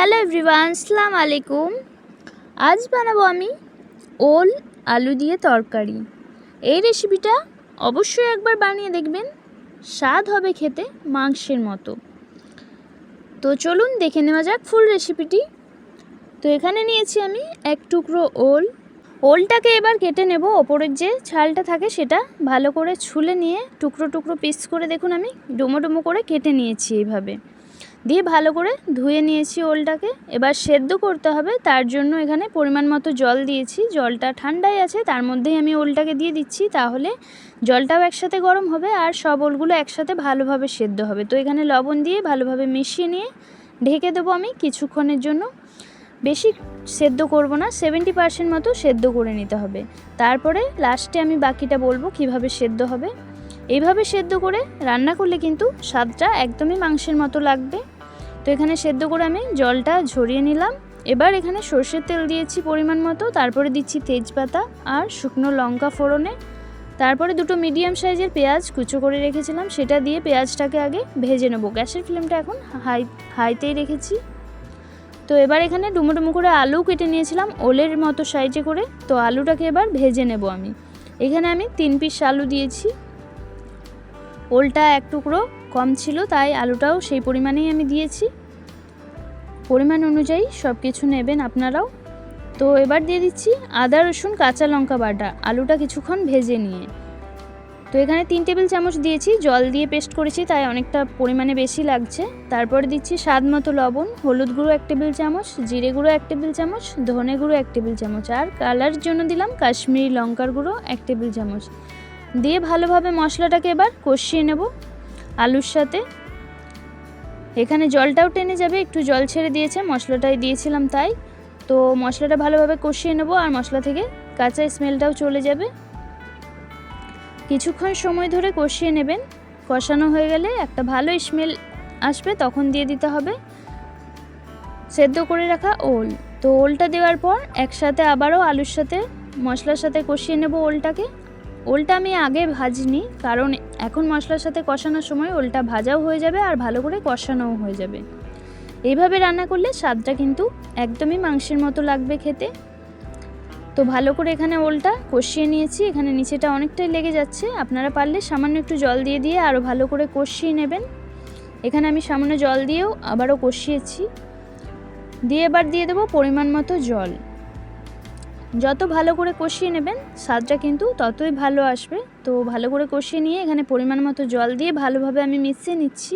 Hello everyone সালাম আলাইকুম আজ বানাবো আমি ওল আলু দিয়ে তরকারি। এই রেসিপিটা অবশ্যই একবার বানিয়ে দেখবেন, স্বাদ হবে খেতে মাংসের মতো। তো চলুন দেখে নেওয়া যাক ফুল রেসিপিটি তো এখানে নিয়েছি আমি এক টুকরো ওল। ওলটাকে এবার কেটে নেব, ওপরের যে ছালটা থাকে সেটা ভালো করে ছুলে নিয়ে টুকরো টুকরো পিস করে দেখুন আমি, ডুমো ডুমো করে কেটে নিয়েছি এইভাবে। দিয়ে ভালো করে ধুয়ে নিয়েছি ওলটাকে। এবার সেদ্ধ করতে হবে, তার জন্য এখানে পরিমাণ মতো জল দিয়েছি। জলটা ঠান্ডাই আছে, তার মধ্যেই আমি ওলটাকে দিয়ে দিচ্ছি, তাহলে জলটাও একসাথে গরম হবে আর সব ওলগুলো একসাথে ভালোভাবে সেদ্ধ হবে। তো এখানে লবণ দিয়ে ভালোভাবে মিশিয়ে নিয়ে ঢেকে দেবো আমি কিছুক্ষণের জন্য। বেশি সেদ্ধ করব না সেভেন্টি পার্সেন্ট মতো সেদ্ধ করে নিতে হবে। তারপরে লাস্টে আমি বাকিটা বলব কীভাবে সেদ্ধ হবে। এইভাবে সেদ্ধ করে রান্না করলে কিন্তু স্বাদটা একদমই মাংসের মতো লাগবে। তো এখানে সেদ্ধ করে আমি জলটা ঝরিয়ে নিলাম। এবার এখানে সর্ষের তেল দিয়েছি পরিমাণ মতো, তারপরে দিচ্ছি তেজপাতা আর শুকনো লঙ্কা ফোড়নে। তারপরে দুটো মিডিয়াম সাইজের পেঁয়াজ কুচো করে রেখেছিলাম, সেটা দিয়ে পেঁয়াজটাকে আগে ভেজে নেব। গ্যাসের ফ্লেমটা এখন হাই, হাইতেই রেখেছি। তো এবার এখানে ডুমো ডুমো করে আলু কেটে নিয়েছিলাম ওলের মতো সাইজে করে। তো আলুটাকে এবার ভেজে নেব আমি। এখানে আমি তিন পিস আলু দিয়েছি। ওলটা এক টুকরো কম ছিল, তাই আলুটাও সেই পরিমাণেই আমি দিয়েছি। পরিমাণ অনুযায়ী সব কিছু নেবেন আপনারাও। তো এবার দিয়ে দিচ্ছি আদা, রসুন, কাঁচা লঙ্কা বাটা, আলুটা কিছুক্ষণ ভেজে নিয়ে। তো এখানে তিন টেবিল চামচ দিয়েছি, জল দিয়ে পেস্ট করেছি, তাই অনেকটা পরিমাণে বেশি লাগছে। তারপরে দিচ্ছি স্বাদ মতো লবণ, হলুদ গুঁড়ো এক টেবিল চামচ, জিরে গুঁড়ো এক টেবিল চামচ, ধনে গুঁড়ো এক টেবিল চামচ, আর কালার জন্য দিলাম কাশ্মীরি লঙ্কার গুঁড়ো এক টেবিল চামচ। দিয়ে ভালোভাবে মশলাটাকে এবার কষিয়ে নেব আলুর সাথে। এখানে জলটাও টেনে যাবে, একটু জল ছেড়ে দিয়েছে, মশলাটাই দিয়েছিলাম তাই। তো মশলাটা ভালোভাবে কষিয়ে নেব আর মশলা থেকে কাঁচা স্মেলটাও চলে যাবে। কিছুক্ষণ সময় ধরে কষিয়ে নেবেন। কষানো হয়ে গেলে একটা ভালো স্মেল আসবে, তখন দিয়ে দিতে হবে। সেদ্ধ করে রাখা ওল। তো ওলটা দেওয়ার পর একসাথে আবারও আলুর সাথে, মশলার সাথে কষিয়ে নেব ওলটাকে। ওলটা আমি আগে ভাজিনি, কারণ এখন মশলার সাথে কষানোর সময় ওলটা ভাজাও হয়ে যাবে আর ভালো করে কষানোও হয়ে যাবে। এইভাবে রান্না করলে স্বাদটা কিন্তু একদমই মাংসের মতো লাগবে খেতে। তো ভালো করে এখানে ওলটা কষিয়ে নিয়েছি, এখানে নিচেটা অনেকটাই লেগে যাচ্ছে, আপনারা পারলে সামান্য একটু জল দিয়ে দিয়ে আরও ভালো করে কষিয়ে নেবেন। এখানে আমি সামান্য জল দিয়েও আবারও কষিয়েছি। দিয়ে এবার দিয়ে দেবো পরিমাণ মতো জল। যত ভালো করে কষিয়ে নেবেন, স্বাদটা কিন্তু ততই ভালো আসবে। তো ভালো করে কষিয়ে নিয়ে এখানে পরিমাণ মতো জল দিয়ে ভালোভাবে আমি মিশিয়ে নিচ্ছি।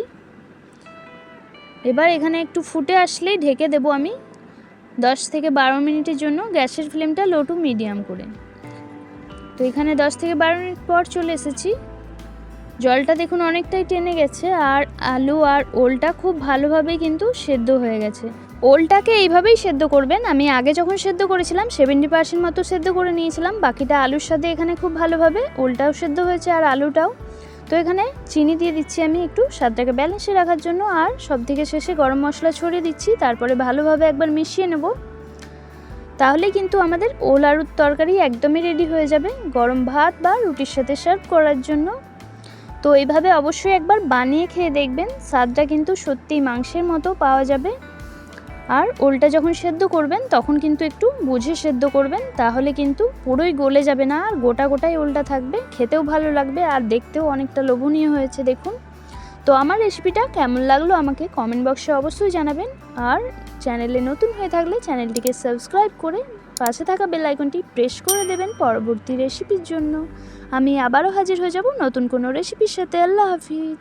এবার এখানে একটু ফুটে আসলেই ঢেকে দেবো আমি দশ থেকে বারো মিনিটের জন্য গ্যাসের ফ্লেমটা লো টু মিডিয়াম করে। তো এখানে দশ থেকে বারো মিনিট পর চলে এসেছি। জলটা দেখুন অনেকটাই টেনে গেছে আর আলু আর ওলটা খুব ভালোভাবেই কিন্তু সেদ্ধ হয়ে গেছে। ওলটাকে এইভাবেই সেদ্ধ করবেন। আমি আগে যখন সেদ্ধ করেছিলাম সেভেন্টি পার্সেন্ট মতো সেদ্ধ করে নিয়েছিলাম। বাকিটা আলুর সাথে এখানে খুব ভালোভাবে। ওলটাও সেদ্ধ হয়েছে আর আলুটাও। তো এখানে চিনি দিয়ে দিচ্ছি আমি একটু। স্বাদটাকে ব্যালেন্সে রাখার জন্য আর সব থেকে শেষে গরম মশলা ছড়িয়ে দিচ্ছি। তারপরে ভালোভাবে একবার মিশিয়ে নেব। তাহলে কিন্তু আমাদের ওল আলুর তরকারি একদমই রেডি হয়ে যাবে। গরম ভাত বা রুটির সাথে সার্ভ করার জন্য। তো এইভাবে অবশ্যই একবার বানিয়ে খেয়ে দেখবেন। স্বাদটা কিন্তু সত্যিই মাংসের মতো পাওয়া যাবে। আর ওলটা যখন সেদ্ধ করবেন, তখন কিন্তু একটু বুঝে সেদ্ধ করবেন, তাহলে কিন্তু পুরোই গলে যাবে না, আর গোটা গোটাই ওলটা থাকবে। খেতেও ভালো লাগবে আর দেখতেও অনেকটা লোভনীয় হয়েছে, দেখুন। তো আমার রেসিপিটা কেমন লাগল আমাকে কমেন্ট বক্সে অবশ্যই জানাবেন। আর চ্যানেলে নতুন হয়ে থাকলে চ্যানেলটিকে সাবস্ক্রাইব করে পাশে থাকা বেল আইকনটি প্রেস করে দেবেন পরবর্তী রেসিপির জন্য। আমি আবারও হাজির হয়ে যাব নতুন কোনো রেসিপির সাথে। আল্লাহ হাফিজ।